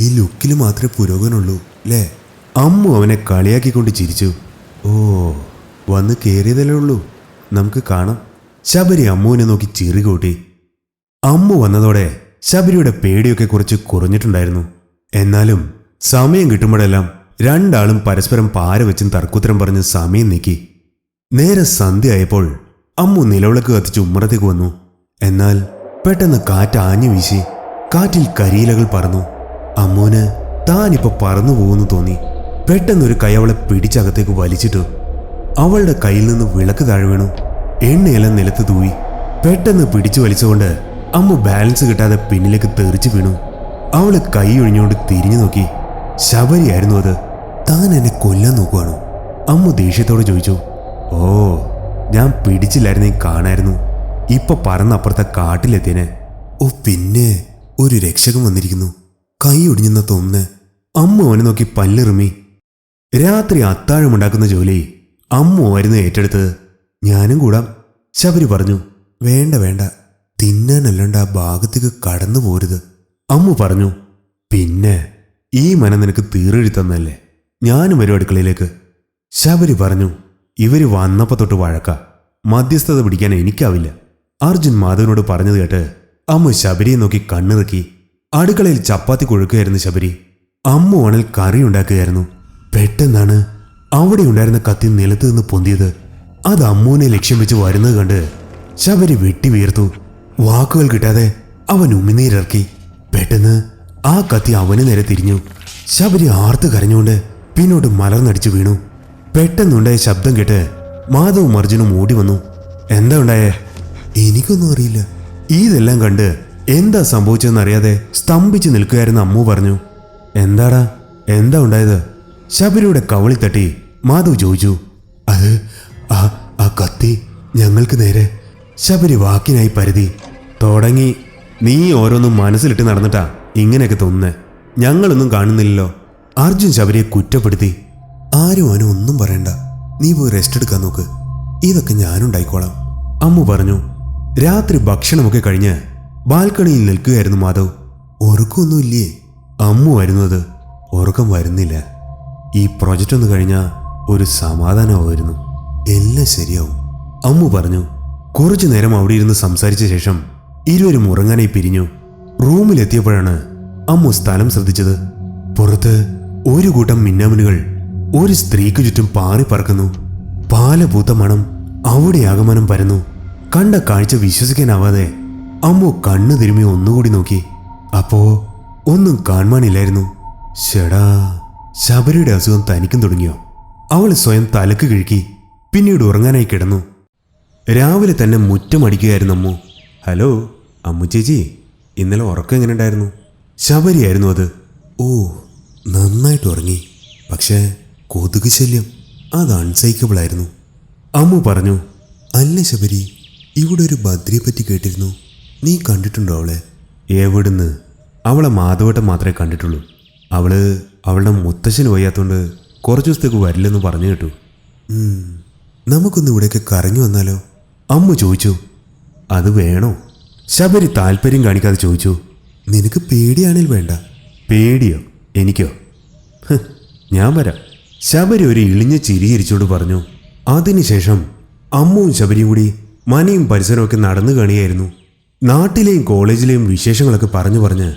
ഈ ലുക്കിൽ മാത്രമേ പുരോഗമനുള്ളൂ അല്ലേ അമ്മു അവനെ കളിയാക്കിക്കൊണ്ട് ചിരിച്ചു. ഓ വന്ന് കയറിയതല്ലേ ഉള്ളൂ. നമുക്ക് കാണാം. ശബരി അമ്മുവിനെ നോക്കി ചിറി കൂട്ടി. അമ്മു വന്നതോടെ ശബരിയുടെ പേടിയൊക്കെ കുറച്ച് കുറഞ്ഞിട്ടുണ്ടായിരുന്നു. എന്നാലും സമയം കിട്ടുമ്പോഴെല്ലാം രണ്ടാളും പരസ്പരം പാര വെച്ചും തർക്കുത്തരം പറഞ്ഞ് സമയം നീക്കി. നേരെ സന്ധ്യയായപ്പോൾ അമ്മു നിലവിളക്ക് കത്തിച്ച് ഉമ്മറത്തേക്ക് വന്നു. എന്നാൽ പെട്ടെന്ന് കാറ്റ് ആഞ്ഞു വീശി കാറ്റിൽ കരിയിലകൾ പറന്നു. അമ്മുവിന് താനിപ്പോ പറന്നു പോകുന്നു തോന്നി. പെട്ടെന്നൊരു കൈ അവളെ പിടിച്ചകത്തേക്ക് വലിച്ചിട്ടു. അവളുടെ കയ്യിൽ നിന്ന് വിളക്ക് താഴെ വീണു. എണ്ണയെല്ലാം നിലത്ത് തൂവി. പെട്ടെന്ന് പിടിച്ചു വലിച്ചുകൊണ്ട് അമ്മ ബാലൻസ് കിട്ടാതെ പിന്നിലേക്ക് തെറിച്ചു വീണു. അവൾ കൈ ഒഴിഞ്ഞുകൊണ്ട് തിരിഞ്ഞു നോക്കി. ശബരിയായിരുന്നു അത്. താൻ എന്നെ കൊല്ലാൻ നോക്കുവാണോ? അമ്മ ദേഷ്യത്തോടെ ചോദിച്ചു. ഓ ഞാൻ പിടിച്ചില്ലായിരുന്നേ കാണായിരുന്നു. ഇപ്പൊ പറന്നപ്പുറത്തെ കാട്ടിലെത്തിയനെ. ഓ പിന്നെ ഒരു രക്ഷകൻ വന്നിരിക്കുന്നു. കൈ ഒടിഞ്ഞെന്ന തോന്നുന്നു. അമ്മ അവനെ നോക്കി പല്ലെറുമി രാത്രി അത്താഴമുണ്ടാക്കുന്ന ജോലി അമ്മ ആയിരുന്നു ഏറ്റെടുത്തത്. ഞാനും കൂടാം. ശബരി പറഞ്ഞു വേണ്ട വേണ്ട. തിന്നാനല്ലാണ്ട് ആ ഭാഗത്തേക്ക് കടന്നു പോരുത്. അമ്മു പറഞ്ഞു പിന്നെ ഈ മനം നിനക്ക് തീറെഴുത്തന്നല്ലേ തന്നല്ലേ ഞാനും വരും അടുക്കളയിലേക്ക്. ശബരി പറഞ്ഞു ഇവർ വന്നപ്പോ തൊട്ട് വഴക്ക. മധ്യസ്ഥത പിടിക്കാൻ എനിക്കാവില്ല. അർജുൻ മാധവനോട് പറഞ്ഞത് കേട്ട് അമ്മ ശബരിയെ നോക്കി കണ്ണിറുക്കി. അടുക്കളയിൽ ചപ്പാത്തി കൊഴുക്കുകയായിരുന്നു ശബരി. അമ്മ ഓണൽ കറി ഉണ്ടാക്കുകയായിരുന്നു. പെട്ടെന്നാണ് അവിടെ ഉണ്ടായിരുന്ന കത്തി നിലത്ത് നിന്ന് പൊന്തിയത്. അത് അമ്മുവിനെ ലക്ഷ്യം വെച്ച് വരുന്നത് കണ്ട് ശബരി വെട്ടി വീർത്തു വാക്കുകൾ കിട്ടാതെ അവൻ ഉമിനീരിറക്കി. പെട്ടെന്ന് ആ കത്തി അവന് നേരെ തിരിഞ്ഞു. ശബരി ആർത്ത് കരഞ്ഞുകൊണ്ട് പിന്നോട്ട് മലർന്നടിച്ചു വീണു. പെട്ടെന്നുണ്ടായ ശബ്ദം കേട്ട് മാധവും അർജുനും ഓടി വന്നു. എന്താ ഉണ്ടായേ? എനിക്കൊന്നും അറിയില്ല. ഇതെല്ലാം കണ്ട് എന്താ സംഭവിച്ചതെന്ന് അറിയാതെ സ്തംഭിച്ച് നിൽക്കുകയായിരുന്ന അമ്മു പറഞ്ഞു എന്താടാ? എന്താ ഉണ്ടായത്? ശബരിയുടെ കവളി തട്ടി മാധവ് ചോദിച്ചു അത് ആ ആ കത്തി ഞങ്ങൾക്ക് നേരെ. ശബരി വാക്കിനായി പരിധി തുടങ്ങി. നീ ഓരോന്നും മനസ്സിലിട്ട് നടന്നിട്ടാ ഇങ്ങനെയൊക്കെ തോന്നുന്നേ. ഞങ്ങളൊന്നും കാണുന്നില്ലല്ലോ. അർജുൻ ശബരിയെ കുറ്റപ്പെടുത്തി ആരും അവനും ഒന്നും പറയണ്ട. നീ പോയി റെസ്റ്റ് എടുക്കാൻ നോക്ക്. ഇതൊക്കെ ഞാനുണ്ടായിക്കോളാം. അമ്മു പറഞ്ഞു രാത്രി ഭക്ഷണമൊക്കെ കഴിഞ്ഞ് ബാൽക്കണിയിൽ നിൽക്കുകയായിരുന്നു മാധവ്. ഉറക്കമൊന്നുമില്ലേ? അമ്മു വരുന്നത് ഉറക്കം വരുന്നില്ല. ഈ പ്രൊജക്റ്റ് ഒന്ന് കഴിഞ്ഞാൽ ഒരു സമാധാനമായിരുന്നു എല്ലാം ശരിയാവും. അമ്മു പറഞ്ഞു കുറച്ചു നേരം അവിടെ ഇരുന്ന് സംസാരിച്ച ശേഷം ഇരുവരും ഉറങ്ങാനായി പിരിഞ്ഞു. റൂമിലെത്തിയപ്പോഴാണ് അമ്മു സ്ഥലം ശ്രദ്ധിച്ചത്. പുറത്ത് ഒരു കൂട്ടം മിന്നാമിനുകൾ ഒരു സ്ത്രീക്ക് ചുറ്റും പാറി പറക്കുന്നു. പാലപൂത്ത മണം അവിടെ ആഗമനം പരന്നു. കണ്ട കാഴ്ച വിശ്വസിക്കാനാവാതെ അമ്മു കണ്ണു തിരുമ്മി ഒന്നുകൂടി നോക്കി. അപ്പോ ഒന്നും കാണുവാനില്ലായിരുന്നു. ഷടാ ശബരിയുടെ അസുഖം തനിക്കും തുടങ്ങിയോ? അവൾ സ്വയം തലക്ക് കിഴുക്കി പിന്നീട് ഉറങ്ങാനായി കിടന്നു. രാവിലെ തന്നെ മുറ്റമടിക്കുകയായിരുന്നു അമ്മു. ഹലോ അമ്മു ചേച്ചി ഇന്നലെ ഉറക്കം എങ്ങനെ ഉണ്ടായിരുന്നു ശബരിയായിരുന്നു അത്. ഓ നന്നായിട്ട് ഉറങ്ങി. പക്ഷേ കൊതുക് ശല്യം അത് അൺസൈക്കബിൾ ആയിരുന്നു. അമ്മു പറഞ്ഞു അല്ല ശബരി ഇവിടെ ഒരു ബദ്രിയെ പറ്റി കേട്ടിരുന്നു. നീ കണ്ടിട്ടുണ്ടോ അവളെ? എവിടുന്ന് അവളെ മാധവട്ടം മാത്രമേ കണ്ടിട്ടുള്ളൂ. അവൾ അവളുടെ മുത്തശ്ശന് വയ്യാത്തോണ്ട് കുറച്ച് ദിവസത്തേക്ക് വരില്ലെന്ന് പറഞ്ഞു കേട്ടു. നമുക്കൊന്ന് ഇവിടേക്ക് കറങ്ങി വന്നാലോ? അമ്മ ചോദിച്ചു. അത് വേണോ? ശബരി താല്പര്യം കാണിക്കാതെ ചോദിച്ചു. നിനക്ക് പേടിയാണെങ്കിൽ വേണ്ട. പേടിയോ? എനിക്കോ? ഞാൻ വരാം. ശബരി ഒരു ഇളിഞ്ഞ ചിരിയിരിച്ചോട് പറഞ്ഞു. അതിനുശേഷം അമ്മുവും ശബരിയും കൂടി മനയും പരിസരമൊക്കെ നടന്നു കാണിയായിരുന്നു. നാട്ടിലെയും കോളേജിലെയും വിശേഷങ്ങളൊക്കെ പറഞ്ഞു പറഞ്ഞ്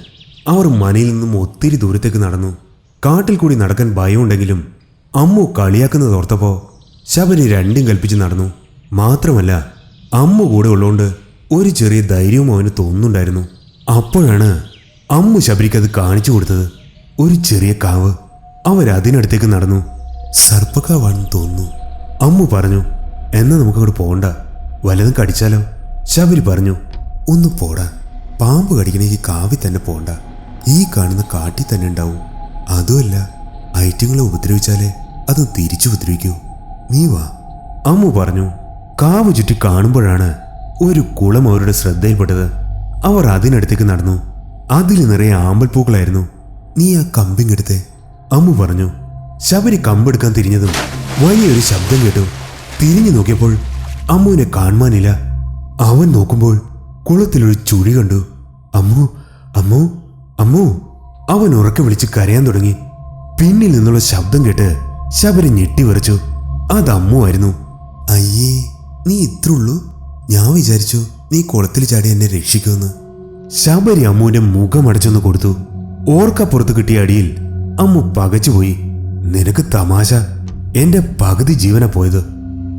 അവർ മനയിൽ നിന്നും ഒത്തിരി ദൂരത്തേക്ക് നടന്നു. കാട്ടിൽ കൂടി നടക്കാൻ ഭയമുണ്ടെങ്കിലും അമ്മു കളിയാക്കുന്നത് ഓർത്തപ്പോ ശബരി രണ്ടും കൽപ്പിച്ച് നടന്നു. മാത്രമല്ല അമ്മു കൂടെ ഉള്ളതുകൊണ്ട് ഒരു ചെറിയ ധൈര്യവും അവന് തോന്നുന്നുണ്ടായിരുന്നു. അപ്പോഴാണ് അമ്മു ശബരിക്ക് അത് കാണിച്ചു കൊടുത്തത്. ഒരു ചെറിയ കാവ് അവരതിനടുത്തേക്ക് നടന്നു. സർപ്പക്കാവാണെന്ന് തോന്നുന്നു. അമ്മു പറഞ്ഞു എന്നാ നമുക്കങ്ങോട്ട് പോകണ്ട വല്ലതും കടിച്ചാലോ? ശബരി പറഞ്ഞു ഒന്ന് പോടാ. പാമ്പ് കടിക്കണമെങ്കിൽ കാവിൽ തന്നെ പോണ്ട. ഈ കാണുന്ന കാട്ടിൽ തന്നെ ഉണ്ടാവും. അതുമല്ല ഐറ്റങ്ങളെ ഉപദ്രവിച്ചാലേ അത് തിരിച്ചു ഉപദ്രവിക്കൂ. നീ വാ. അമ്മു പറഞ്ഞു കാവ് ചുറ്റി കാണുമ്പോഴാണ് ഒരു കുളം അവരുടെ ശ്രദ്ധയിൽപ്പെട്ടത്. അവർ അതിനടുത്തേക്ക് നടന്നു. അതിൽ നിറയെ ആമ്പൽപ്പൂക്കളായിരുന്നു. നീ ആ കമ്പിങ്ങെടുത്തേ അമ്മു പറഞ്ഞു ശബരി കമ്പെടുക്കാൻ തിരിഞ്ഞതും വലിയൊരു ശബ്ദം കേട്ടു. തിരിഞ്ഞു നോക്കിയപ്പോൾ അമ്മുവിനെ കാണുവാനില്ല. അവൻ നോക്കുമ്പോൾ കുളത്തിലൊരു ചുഴി കണ്ടു. അമ്മു അമ്മു അമ്മു അവൻ ഉറക്കെ വിളിച്ച് കരയാൻ തുടങ്ങി. പിന്നിൽ നിന്നുള്ള ശബ്ദം കേട്ട് ശബരി ഞെട്ടി വരച്ചു അത് അമ്മു ആയിരുന്നു. അയ്യേ നീ ഇത്ര ഉള്ളൂ? ഞാൻ വിചാരിച്ചു നീ കുളത്തിൽ ചാടി എന്നെ രക്ഷിക്കുമെന്ന്. ശബരി അമ്മുവിന്റെ മുഖം അടച്ചൊന്ന് കൊടുത്തു. ഓർക്കപ്പുറത്ത് കിട്ടിയ അടിയിൽ അമ്മു പകച്ചുപോയി നിനക്ക് തമാശ. എന്റെ പകുതി ജീവന പോയത്.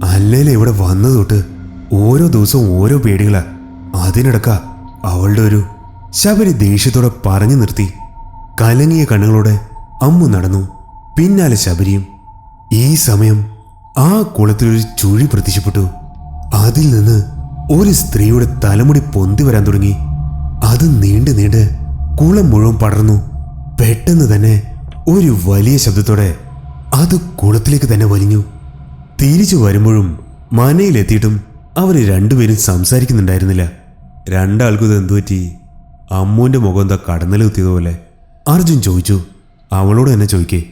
അല്ലേലെ ഇവിടെ വന്നു തൊട്ട് ഓരോ ദിവസവും ഓരോ പേടികളാ. അതിനിടക്ക അവളുടെ ഒരു ശബരി ദേഷ്യത്തോടെ പറഞ്ഞു നിർത്തി. കലങ്ങിയ കണ്ണുകളോടെ അമ്മു നടന്നു. പിന്നാലെ ശബരിയും. ഈ സമയം ആ കുളത്തിലൊരു ചുഴി പ്രത്യക്ഷപ്പെട്ടു. അതിൽ നിന്ന് ഒരു സ്ത്രീയുടെ തലമുടി പൊന്തി വരാൻ തുടങ്ങി. അത് നീണ്ട് നീണ്ട് കുളം മുഴുവൻ പടർന്നു. പെട്ടെന്ന് തന്നെ ഒരു വലിയ ശബ്ദത്തോടെ അത് കുളത്തിലേക്ക് തന്നെ വലിഞ്ഞു. തിരിച്ചു വരുമ്പോഴും മനയിലെത്തിയിട്ടും അവർ രണ്ടുപേരും സംസാരിക്കുന്നുണ്ടായിരുന്നില്ല. രണ്ടാൾക്കും ഇത് പറ്റി? അമ്മൂന്റെ മുഖം എന്താ കടന്നലെത്തിയതുപോലെ അർജുൻ ചോദിച്ചു. അവളോട് തന്നെ ചോദിക്കേ.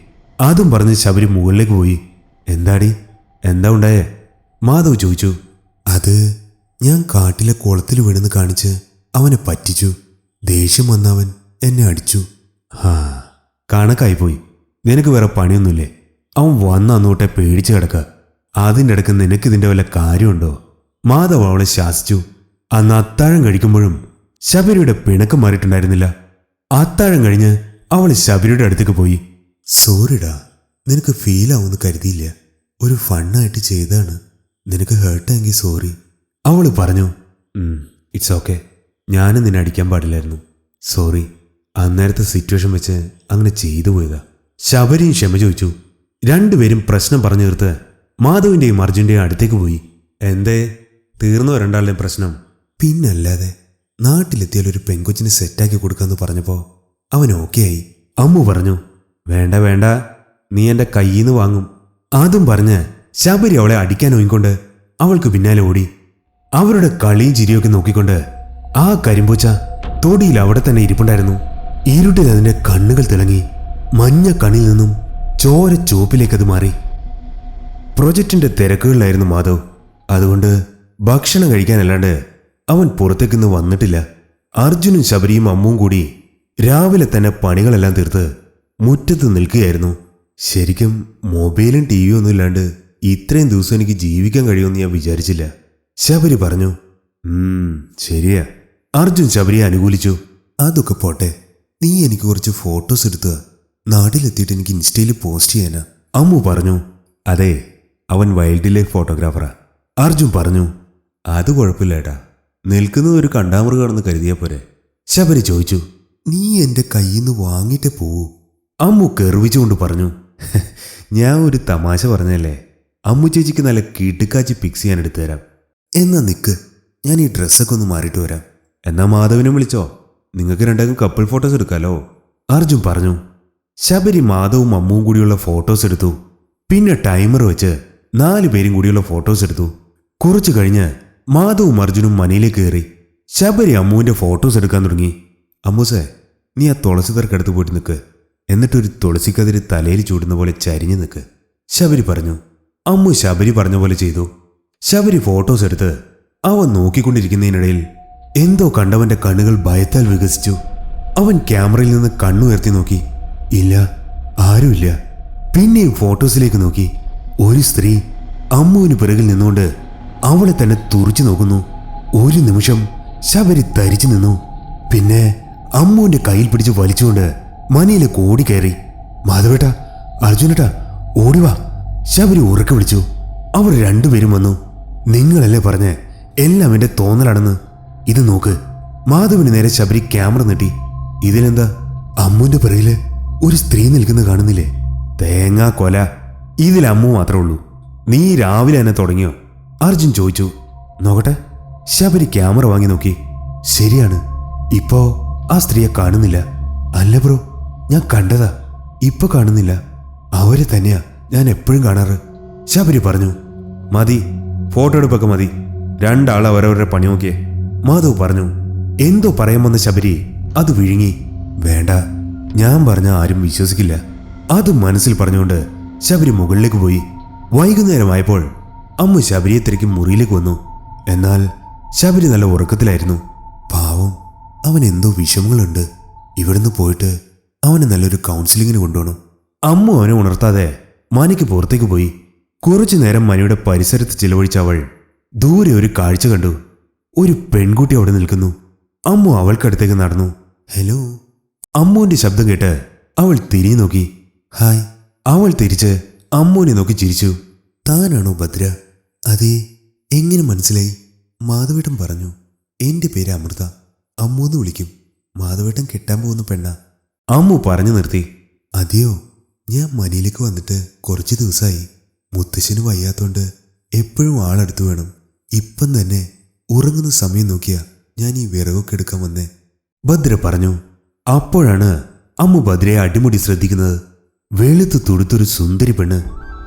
അതും പറഞ്ഞ് ശബരി മുകളിലേക്ക് പോയി. എന്താടി? എന്താ ഉണ്ടായേ? മാധവ് ചോദിച്ചു. അത് ഞാൻ കാട്ടിലെ കുളത്തിൽ വീണെന്ന് കാണിച്ച് അവനെ പറ്റിച്ചു. ദേഷ്യം വന്നവൻ. എന്നെ അടിച്ചു. ഹാ കണക്കായിപ്പോയി. നിനക്ക് വേറെ പണിയൊന്നുമില്ലേ? അവൻ വന്ന അന്നോട്ടെ പേടിച്ചു കിടക്ക. അതിന്റെ ഇടയ്ക്ക് നിനക്കിതിന്റെ വല്ല കാര്യമുണ്ടോ? മാധവ് അവളെ ശാസിച്ചു. അന്ന് അത്താഴം കഴിക്കുമ്പോഴും ശബരിയുടെ പിണക്കം മാറിയിട്ടുണ്ടായിരുന്നില്ല. അത്താഴം കഴിഞ്ഞ് അവൾ ശബരിയുടെ അടുത്തേക്ക് പോയി. സോറിടാ നിനക്ക് ഫീൽ ആവുമെന്ന് കരുതിയില്ല. ഒരു ഫണ്ണായിട്ട് ചെയ്താണ് നിനക്ക് ഹേർട്ടെങ്കിൽ സോറി. അവൾ പറഞ്ഞു ഇറ്റ്സ് ഓക്കെ. ഞാനും നിന്നെ അടിക്കാൻ പാടില്ലായിരുന്നു. സോറി. അന്നേരത്തെ സിറ്റുവേഷൻ വെച്ച് അങ്ങനെ ചെയ്തു പോയതാ. ശബരിയും ക്ഷമ ചോദിച്ചു. രണ്ടുപേരും പ്രശ്നം പറഞ്ഞു തീർത്ത് മാധവിന്റെയും അർജുന്റെയും അടുത്തേക്ക് പോയി. എന്തേ? തീർന്നു രണ്ടാളുടെയും പ്രശ്നം? പിന്നല്ലാതെ നാട്ടിലെത്തിയാൽ ഒരു പെങ്കൊച്ചിനെ സെറ്റാക്കി കൊടുക്കാന്ന് പറഞ്ഞപ്പോൾ അവൻ ഓക്കെ ആയി. അമ്മു പറഞ്ഞു വേണ്ട വേണ്ട. നീ എന്റെ കയ്യിന്ന് വാങ്ങും. അതും പറഞ്ഞ് ശബരി അവളെ അടിക്കാൻ ഒഴിക്കൊണ്ട് അവൾക്ക് പിന്നാലെ ഓടി. അവരുടെ കളിയും ചിരിയൊക്കെ നോക്കിക്കൊണ്ട് ആ കരിമ്പൂച്ച തൊടിയിൽ അവിടെ തന്നെ ഇരിപ്പുണ്ടായിരുന്നു. ഇരുട്ടിൽ അതിന്റെ കണ്ണുകൾ തിളങ്ങി മഞ്ഞ കണ്ണിൽ നിന്നും ചോര ചുവപ്പിലേക്കത് മാറി. പ്രൊജക്ടിന്റെ തിരക്കുകളിലായിരുന്നു മാധവ്. അതുകൊണ്ട് ഭക്ഷണം കഴിക്കാനല്ലാണ്ട് അവൻ പുറത്തേക്കൊന്നും വന്നിട്ടില്ല. അർജുനും ശബരിയും അമ്മുവും കൂടി രാവിലെ തന്നെ പണികളെല്ലാം തീർത്ത് മുറ്റത്ത് നിൽക്കുകയായിരുന്നു. ശരിക്കും മൊബൈലും ടി വിയും ഒന്നും ഇല്ലാണ്ട് ഇത്രയും ദിവസം എനിക്ക് ജീവിക്കാൻ കഴിയുമെന്ന് ഞാൻ വിചാരിച്ചില്ല. ശബരി പറഞ്ഞു ശരിയാ. അർജുൻ ശബരിയെ അനുകൂലിച്ചു അതൊക്കെ പോട്ടെ നീ എനിക്ക് കുറച്ച് ഫോട്ടോസ് എടുത്തുക നാട്ടിലെത്തിയിട്ട് എനിക്ക് ഇൻസ്റ്റയിൽ പോസ്റ്റ് ചെയ്യാനാ. അമ്മു പറഞ്ഞു അതെ അവൻ വൈൽഡ് ലൈഫ് ഫോട്ടോഗ്രാഫറാ അർജുൻ പറഞ്ഞു അത് കുഴപ്പമില്ല ഏട്ടാ നിൽക്കുന്നത് ഒരു കണ്ടാമൃഗമാണെന്ന് കരുതിയാ പോരെ. ശബരി ചോദിച്ചു നീ എന്റെ കയ്യിൽ നിന്ന് വാങ്ങിയിട്ട് പോവൂ അമ്മു കെറിവിച്ചുകൊണ്ട് പറഞ്ഞു ഞാൻ ഒരു തമാശ പറഞ്ഞല്ലേ അമ്മു ചേച്ചിക്ക് നല്ല കീട്ടുകാച്ചി പിക്സ് ചെയ്യാൻ എടുത്തു തരാം എന്നാ നിക്ക് ഞാൻ ഈ ഡ്രസ്സൊക്കെ ഒന്ന് മാറിയിട്ട് വരാം. എന്നാ മാധവനും വിളിച്ചോ? നിങ്ങൾക്ക് രണ്ടാക്കും കപ്പിൾ ഫോട്ടോസ് എടുക്കാലോ? അർജുൻ പറഞ്ഞു. ശബരി മാധവും അമ്മുവും കൂടിയുള്ള ഫോട്ടോസ് എടുത്തു. പിന്നെ ടൈമർ വെച്ച് നാലു പേരും കൂടിയുള്ള ഫോട്ടോസ് എടുത്തു. കുറച്ചു കഴിഞ്ഞ് മാധവും അർജുനും മനയിലേക്ക് കയറി. ശബരി അമ്മുവിന്റെ ഫോട്ടോസ് എടുക്കാൻ തുടങ്ങി. അമ്മൂസേ നീ ആ തുളസി തർക്കടുത്ത് പോയിട്ട് നിൽക്ക് എന്നിട്ടൊരു തുളസിക്കതിര് തലയിൽ ചൂടുന്ന പോലെ ചരിഞ്ഞു നിൽക്ക് ശബരി പറഞ്ഞു. അമ്മു ശബരി പറഞ്ഞ പോലെ ചെയ്തു. ശബരി ഫോട്ടോസ് എടുത്ത് അവൻ നോക്കിക്കൊണ്ടിരിക്കുന്നതിനിടയിൽ എന്തോ കണ്ടവന്റെ കണ്ണുകൾ ഭയത്താൽ വികസിച്ചു. അവൻ ക്യാമറയിൽ നിന്ന് കണ്ണുയർത്തി നോക്കി. ഇല്ല ആരുമില്ല. പിന്നെയും ഫോട്ടോസിലേക്ക് നോക്കി. ഒരു സ്ത്രീ അമ്മുവിന് പിറകിൽ നിന്നുകൊണ്ട് അവളെ തന്നെ തുറച്ചു നോക്കുന്നു. ഒരു നിമിഷം ശബരി തരിച്ചു നിന്നു. പിന്നെ അമ്മുവിന്റെ കയ്യിൽ പിടിച്ച് വലിച്ചുകൊണ്ട് മനയിലേക്ക് കോടി കയറി. മാധവേട്ട അർജുനേട്ടാ ഓടിവാ ശബരി ഉറക്കെ വിളിച്ചു. അവർ രണ്ടുപേരും വന്നു. നിങ്ങളല്ലേ പറഞ്ഞ് എല്ലാം എന്റെ തോന്നലാണെന്ന്. ഇത് നോക്ക്. മാധവന് നേരെ ശബരി ക്യാമറ നീട്ടി. ഇതിനെന്താ അമ്മുവിന്റെ പിറകിൽ ഒരു സ്ത്രീ നിൽക്കുന്ന കാണുന്നില്ലേ? തേങ്ങാ കൊല. ഇതിൽ അമ്മു മാത്രമേ ഉള്ളൂ. നീ രാവിലെ തന്നെ തുടങ്ങിയോ? അർജുൻ ചോദിച്ചു. നോക്കട്ടെ. ശബരി ക്യാമറ വാങ്ങി നോക്കി. ശരിയാണ്. ഇപ്പോ ആ സ്ത്രീയെ കാണുന്നില്ല. അല്ല ബ്രോ ഞാൻ കണ്ടതാ. ഇപ്പൊ കാണുന്നില്ല. അവരെ തന്നെയാ ഞാൻ എപ്പോഴും കാണാറ്. ശബരി പറഞ്ഞു. മതി ഫോട്ടോ എടുപ്പൊക്കെ മതി. രണ്ടാൾ അവരവരുടെ പണി നോക്കിയേ. മാധവ് പറഞ്ഞു എന്തോ പറയാമെന്ന ശബരി അത് വിഴുങ്ങി. വേണ്ട ഞാൻ പറഞ്ഞ ആരും വിശ്വസിക്കില്ല. അത് മനസ്സിൽ പറഞ്ഞുകൊണ്ട് ശബരി മുകളിലേക്ക് പോയി. വൈകുന്നേരമായപ്പോൾ അമ്മ ശബരിയെ തിരക്കി മുറിയിലേക്ക് വന്നു. എന്നാൽ ശബരി നല്ല ഉറക്കത്തിലായിരുന്നു. പാവം അവൻ എന്തോ വിഷമങ്ങളുണ്ട്. ഇവിടുന്ന് പോയിട്ട് അവനെ നല്ലൊരു കൗൺസിലിങ്ങിന് കൊണ്ടുപോകണം. അമ്മ അവനെ ഉണർത്താതെ മനയ്ക്ക് പുറത്തേക്ക് പോയി. കുറച്ചു നേരം മനയുടെ പരിസരത്ത് ചിലവഴിച്ച അവൾ ദൂരെ ഒരു കാഴ്ച കണ്ടു. ഒരു പെൺകുട്ടി അവിടെ നിൽക്കുന്നു. അമ്മു അവൾക്കടുത്തേക്ക് നടന്നു. ഹലോ. അമ്മുവിന്റെ ശബ്ദം കേട്ട് അവൾ തിരിഞ്ഞു നോക്കി. ഹായ്. അവൾ തിരിച്ച് അമ്മുവിനെ നോക്കി ചിരിച്ചു. താനാണോ ഭദ്ര? അതെ. എങ്ങനെ മനസ്സിലായി? മാധവേട്ടൻ പറഞ്ഞു. എന്റെ പേര് അമൃത. അമ്മു എന്ന് വിളിക്കും. മാധവേട്ടൻ കെട്ടാൻ പോകുന്ന പെണ്ണ. അമ്മു പറഞ്ഞു നിർത്തി. അതെയോ? ഞാൻ മനിയിലേക്ക് വന്നിട്ട് കുറച്ച് ദിവസമായി മുത്തശ്ശന് വയ്യാത്തോണ്ട് എപ്പോഴും ആളെടുത്തു വേണം. ഇപ്പം തന്നെ ഉറങ്ങുന്ന സമയം നോക്കിയാ ഞാൻ ഈ വിറകൊക്കെ എടുക്കാൻ വന്നേ. ഭദ്ര പറഞ്ഞു അപ്പോഴാണ് അമ്മ ഭദ്രയെ അടിമുടി ശ്രദ്ധിക്കുന്നത്. വെളുത്ത് തുടുത്തൊരു സുന്ദരി പെണ്ണ്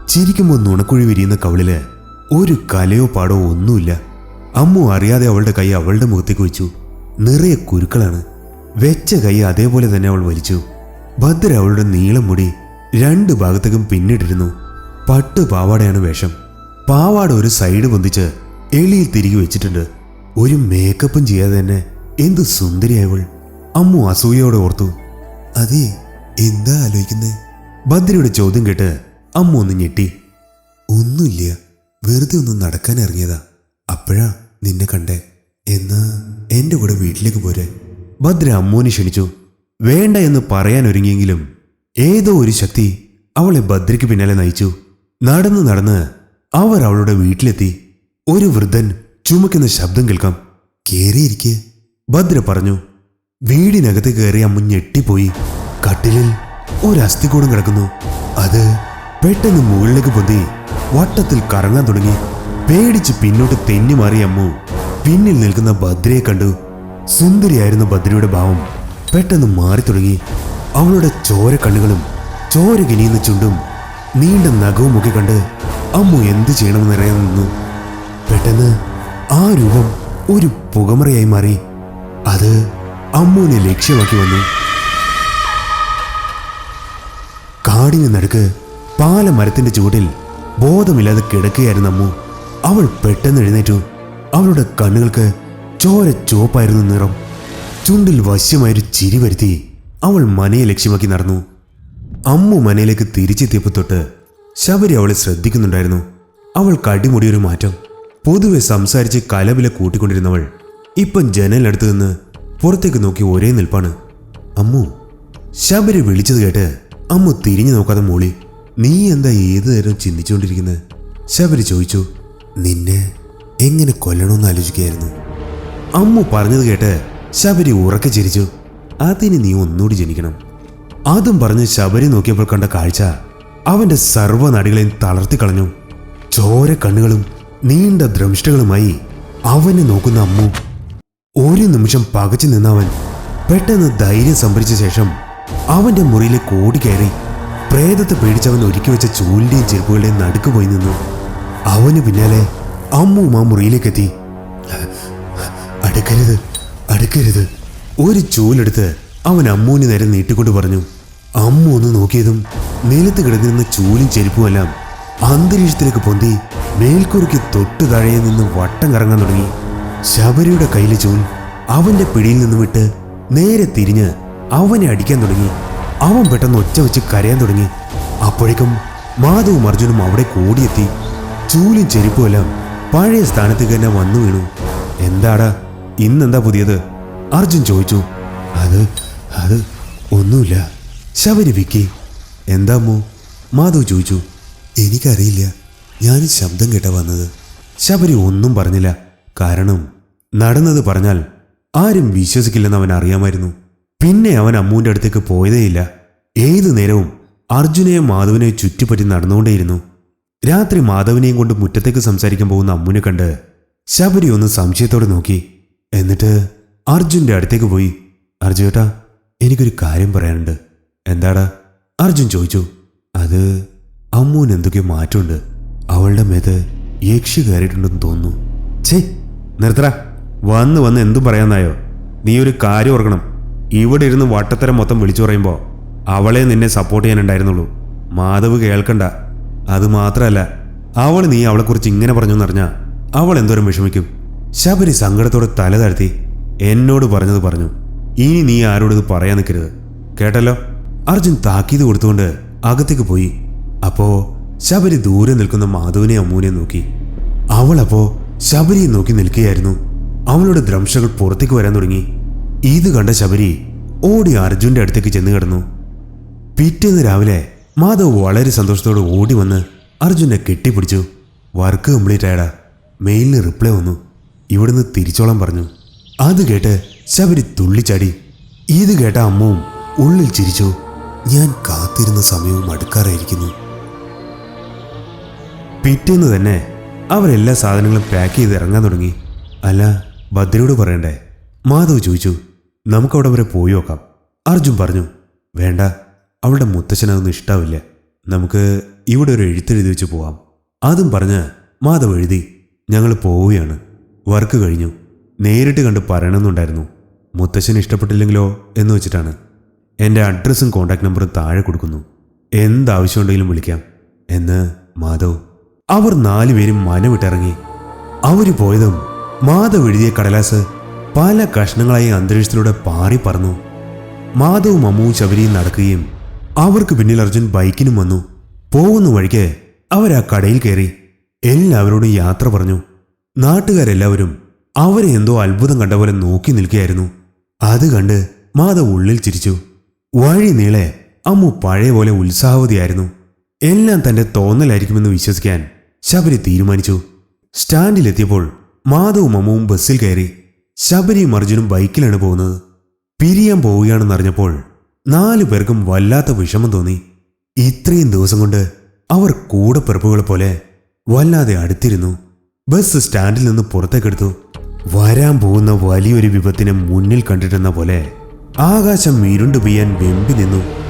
ചിരിക്കുമ്പോൾ നുണക്കുഴി വിരിയുന്ന കവളിൽ ഒരു കലയോ പാടോ ഒന്നുമില്ല. അമ്മു അറിയാതെ അവളുടെ കൈ അവളുടെ മുഖത്തേക്ക് വെച്ചു. നിറയെ കുരുക്കളാണ്. വെച്ച കൈ അതേപോലെ തന്നെ അവൾ വലിച്ചു. ഭദ്ര അവളുടെ നീളം മുടി രണ്ട് ഭാഗത്തേക്കും പിന്നിട്ടിരുന്നു. പട്ട് പാവാടയാണ് വേഷം. പാവാട ഒരു സൈഡ് പൊന്തിച്ച് എളിയിൽ തിരികെ വെച്ചിട്ടുണ്ട്. ഒരു മേക്കപ്പും ചെയ്യാതെ തന്നെ എന്ത് സുന്ദരിയായവൾ അമ്മു അസൂയയോടെ ഓർത്തു അതെ എന്താ ആലോചിക്കുന്നത് ഭദ്രയുടെ ചോദ്യം കേട്ട് അമ്മു ഒന്ന് ഞെട്ടി. ഒന്നുമില്ല വെറുതെ ഒന്ന് നടക്കാൻ ഇറങ്ങിയതാ. അപ്പോഴാ നിന്നെ കണ്ടേ. എന്നാ എന്റെ കൂടെ വീട്ടിലേക്ക് പോരെ. ഭദ്ര അമ്മുവിനെ ക്ഷണിച്ചു. വേണ്ട എന്ന് പറയാൻ ഒരുങ്ങിയെങ്കിലും ഏതോ ഒരു ശക്തി അവളെ ഭദ്രയ്ക്ക് പിന്നാലെ നയിച്ചു. നടന്ന് നടന്ന് അവർ അവളുടെ വീട്ടിലെത്തി. ഒരു വൃദ്ധൻ ചുമക്കുന്ന ശബ്ദം കേൾക്കാം കേറിയിരിക്കെ. ഭദ്ര പറഞ്ഞു വീടിനകത്ത് കയറി അമ്മ ഞെട്ടിപ്പോയി. കട്ടിലിൽ ഒരു അസ്ഥികൂടം കിടക്കുന്നു. അത് പെട്ടെന്ന് മുകളിലേക്ക് പൊന്തി വട്ടത്തിൽ കറങ്ങാൻ തുടങ്ങി. പേടിച്ച് പിന്നോട്ട് തെന്നി മാറി അമ്മു പിന്നിൽ നിൽക്കുന്ന ഭദ്രയെ കണ്ടു. സുന്ദരിയായിരുന്ന ഭദ്രയുടെ ഭാവം പെട്ടെന്ന് മാറി തുടങ്ങി. അവളുടെ ചോര കണ്ണുകളും ചോര കിനിയുന്ന ചുണ്ടും നീണ്ട നഖവും ഒക്കെ കണ്ട് അമ്മു എന്ത് ചെയ്യണമെന്നറിയാൻ നിന്നു. പെട്ടെന്ന് ആ രൂപം ഒരു പുകമറയായി മാറി. അത് അമ്മുവിനെ ലക്ഷ്യമാക്കി വന്നു. കാടിന് നടുക്ക് പാലമരത്തിന്റെ ചൂടിൽ ബോധമില്ലാതെ കിടക്കുകയായിരുന്നു അമ്മു. അവൾ പെട്ടെന്ന് എഴുന്നേറ്റു. അവളുടെ കണ്ണുകൾക്ക് ചോര ചുവപ്പായിരുന്നു നിറം. ചുണ്ടിൽ വശ്യമായൊരു ചിരി വരുത്തി അവൾ മനയെ ലക്ഷ്യമാക്കി നടന്നു. അമ്മു മനയിലേക്ക് തിരിച്ചെത്തിയപ്പോൾ തൊട്ട് ശബരി അവളെ ശ്രദ്ധിക്കുന്നുണ്ടായിരുന്നു. അവൾ കടിമുടിയൊരു മാറ്റം. പൊതുവെ സംസാരിച്ച് കലവില കൂട്ടിക്കൊണ്ടിരുന്നവൾ ഇപ്പം ജനലടുത്ത് നിന്ന് പുറത്തേക്ക് നോക്കി ഒരേ നിൽപ്പാണ്. അമ്മു ശബരി വിളിച്ചത് കേട്ട് അമ്മു തിരിഞ്ഞു നോക്കാതെ മോളി നീ എന്താ ഏത് നേരം ചിന്തിച്ചുകൊണ്ടിരിക്കുന്നത് ശബരി ചോദിച്ചു നിന്നെ എങ്ങനെ കൊല്ലണമെന്ന് ആലോചിക്കുകയായിരുന്നു. അമ്മു പറഞ്ഞത് കേട്ട് ശബരി ഉറക്കെ ചിരിച്ചു അതിന് നീ ഒന്നുകൂടി ജനിക്കണം. അതും പറഞ്ഞ് ശബരി നോക്കിയപ്പോൾ കണ്ട കാഴ്ച അവന്റെ സർവനടികളെയും തളർത്തിക്കളഞ്ഞു ചോര കണ്ണുകളും നീണ്ട ദ്രംഷ്ടകളുമായി അവനെ നോക്കുന്ന അമ്മു ഒരു നിമിഷം പകച്ചു നിന്നവൻ പെട്ടെന്ന് ധൈര്യം സംഭരിച്ച ശേഷം അവന്റെ മുറിയിലേക്ക് കയറി പ്രേതത്തെ പേടിച്ചവൻ ഒരുക്കി വെച്ച ചൂലിന്റെയും ചെരുപ്പുകളുടെയും നടുക്ക് പോയി നിന്നു. അവന് പിന്നാലെ അമ്മുവും ആ മുറിയിലേക്കെത്തി അടുക്കരുത് അടുക്കരുത് ഒരു ചൂലെടുത്ത് അവൻ അമ്മുവിന് നേരെ നീട്ടിക്കൊണ്ട് പറഞ്ഞു. അമ്മു ഒന്ന് നോക്കിയതും നിലത്ത് കിടന്നിരുന്ന ചൂലും ചെരുപ്പുമെല്ലാം അന്തരീക്ഷത്തിലേക്ക് പൊന്തി മേൽക്കുറുക്കി തൊട്ടു താഴെ നിന്ന് വട്ടം കറങ്ങാൻ തുടങ്ങി. ശബരിയുടെ കയ്യിലെ ചൂൽ അവന്റെ പിടിയിൽ നിന്ന് വിട്ട് നേരെ തിരിഞ്ഞ് അവനെ അടിക്കാൻ തുടങ്ങി. അവൻ പെട്ടെന്ന് ഒച്ച വെച്ച് കരയാൻ തുടങ്ങി. അപ്പോഴേക്കും മാധവും അർജുനും അവിടെ കൂടിയെത്തി. ചൂലും ചെരുപ്പുമെല്ലാം പഴയ സ്ഥാനത്തേക്ക് തന്നെ വന്നു വീണു. എന്താടാ ഇന്നെന്താ പുതിയത്? അർജുൻ ചോദിച്ചു. അത് അത് ഒന്നുമില്ല. ശബരി വിക്കി. എന്താമോ മാധവ് ചോദിച്ചു. എനിക്കറിയില്ല. ഞാൻ ശബ്ദം കേട്ട വന്നത്. ശബരി ഒന്നും പറഞ്ഞില്ല. കാരണം നടന്നത് പറഞ്ഞാൽ ആരും വിശ്വസിക്കില്ലെന്ന് അവൻ അറിയാമായിരുന്നു. പിന്നെ അവൻ അമ്മുവിന്റെ അടുത്തേക്ക് പോയതേയില്ല ഏതു നേരവും അർജുനെയും മാധവനെയും ചുറ്റിപ്പറ്റി നടന്നുകൊണ്ടേയിരുന്നു. രാത്രി മാധവനെയും കൊണ്ട് മുറ്റത്തേക്ക് സംസാരിക്കാൻ പോകുന്ന അമ്മുവിനെ കണ്ട് ശബരി ഒന്ന് സംശയത്തോടെ നോക്കി. എന്നിട്ട് അർജുന്റെ അടുത്തേക്ക് പോയി. അർജുനേട്ടാ എനിക്കൊരു കാര്യം പറയാനുണ്ട്. എന്താടാ? അർജുൻ ചോദിച്ചു. അത് അമ്മുവിന് എന്തൊക്കെയോ മാറ്റമുണ്ട്. അവളുടെ മേത്ത് യക്ഷി കയറിയിട്ടുണ്ടെന്ന് തോന്നുന്നു. ഛേ നിർത്തറ വന്ന് വന്ന് എന്തും പറയാന്നായോ? നീ ഒരു കാര്യം ഓർക്കണം. ഇവിടെ ഇരുന്ന് വട്ടത്തരം മൊത്തം വിളിച്ചു പറയുമ്പോൾ അവളെ നിന്നെ സപ്പോർട്ട് ചെയ്യാനുണ്ടായിരുന്നുള്ളൂ. മാധവ് കേൾക്കണ്ട. അത് മാത്രമല്ല അവൾ നീ അവളെക്കുറിച്ച് ഇങ്ങനെ പറഞ്ഞു എന്നറിഞ്ഞാ അവൾ എന്തോരം വിഷമിക്കും. ശബരി സങ്കടത്തോടെ തല താഴ്ത്തി എന്നോട് പറഞ്ഞത് പറഞ്ഞു. ഇനി നീ ആരോടത് പറയാൻ നിൽക്കരുത്. കേട്ടല്ലോ? അർജുൻ താക്കീത് കൊടുത്തുകൊണ്ട് അകത്തേക്ക് പോയി. അപ്പോ ശബരി ദൂരെ നിൽക്കുന്ന മാധവനെ അമ്മൂനെ നോക്കി. അവൾ അപ്പോ ശബരിയെ നോക്കി നിൽക്കുകയായിരുന്നു. അവളുടെ ദ്രംശകൾ പുറത്തേക്ക് വരാൻ തുടങ്ങി. ഇത് കണ്ട ശബരി ഓടി അർജുന്റെ അടുത്തേക്ക് ചെന്ന് കിടന്നു. പിറ്റേന്ന് രാവിലെ മാധവ് വളരെ സന്തോഷത്തോടെ ഓടി വന്ന് അർജുനെ കെട്ടിപ്പിടിച്ചു. വർക്ക് കംപ്ലീറ്റ് ആയടാ. മെയിലിന് റിപ്ലൈ വന്നു. ഇവിടുന്ന് തിരിച്ചോളാൻ പറഞ്ഞു. അത് കേട്ട് ശബരി തുള്ളിച്ചാടി. ഇത് കേട്ട അമ്മവും ഉള്ളിൽ ചിരിച്ചു. ഞാൻ കാത്തിരുന്ന സമയവും അടുക്കാറായിരിക്കുന്നു. പിറ്റേന്ന് തന്നെ അവരെല്ലാ സാധനങ്ങളും പാക്ക് ചെയ്ത് ഇറങ്ങാൻ തുടങ്ങി. അല്ല ഭദ്രയോട് പറയണ്ടേ? മാധവ് ചോദിച്ചു നമുക്കവിടെ വരെ പോയി നോക്കാം. അർജുൻ പറഞ്ഞു വേണ്ട അവളുടെ മുത്തച്ഛനതൊന്നും ഇഷ്ടാവില്ല. നമുക്ക് ഇവിടെ ഒരു എഴുത്തെഴുതി വെച്ച് പോവാം. അതും പറഞ്ഞ് മാധവ് എഴുതി ഞങ്ങൾ പോവുകയാണ്. വർക്ക് കഴിഞ്ഞു. നേരിട്ട് കണ്ട് പറയണമെന്നുണ്ടായിരുന്നു. മുത്തശ്ശന് ഇഷ്ടപ്പെട്ടില്ലെങ്കിലോ എന്ന് വെച്ചിട്ടാണ്. എന്റെ അഡ്രസ്സും കോണ്ടാക്ട് നമ്പറും താഴെ കൊടുക്കുന്നു. എന്താവശ്യമുണ്ടെങ്കിലും വിളിക്കാം. എന്ന് മാധവ് അവർ നാലുപേരും മനവിട്ടിറങ്ങി. അവർ പോയതും മാധവ് എഴുതിയ കടലാസ് പല കഷ്ണങ്ങളായി അന്തരീക്ഷത്തിലൂടെ പാറി പറന്നു. മാധവും അമ്മുവും ശബരിയും നടക്കുകയും അവർക്ക് പിന്നിൽ അർജുൻ ബൈക്കിനും വന്നു. പോകുന്ന വഴിക്ക് അവർ ആ കടയിൽ കയറി. എല്ലാവരോടും യാത്ര പറഞ്ഞു. നാട്ടുകാരെല്ലാവരും അവരെ എന്തോ അത്ഭുതം കണ്ട പോലെ നോക്കി നിൽക്കുകയായിരുന്നു. അത് കണ്ട് മാധവ് ഉള്ളിൽ ചിരിച്ചു. വഴി നീളെ അമ്മു പഴയ പോലെ ഉത്സാഹവതിയായിരുന്നു. എല്ലാം തന്റെ തോന്നലായിരിക്കുമെന്ന് വിശ്വസിക്കാൻ ശബരി തീരുമാനിച്ചു. സ്റ്റാൻഡിലെത്തിയപ്പോൾ മാധവും അമ്മുവും ബസ്സിൽ കയറി ശബരിയും അർജുനും ബൈക്കിലാണ് പോകുന്നത്. പിരിയാൻ പോവുകയാണെന്നറിഞ്ഞപ്പോൾ നാലു പേർക്കും വല്ലാത്ത വിഷമം തോന്നി. ഇത്രയും ദിവസം കൊണ്ട് അവർ കൂടപ്പിറപ്പുകളെ പോലെ വല്ലാതെ അടുത്തിരുന്നു. ബസ് സ്റ്റാൻഡിൽ നിന്ന് പുറത്തേക്കെടുത്തു വരാൻ പോകുന്ന വലിയൊരു വിപത്തിനെ മുന്നിൽ കണ്ടിട്ടെന്ന പോലെ ആകാശം ഇരുണ്ടു പെയ്യാൻ വെമ്പി നിന്നു.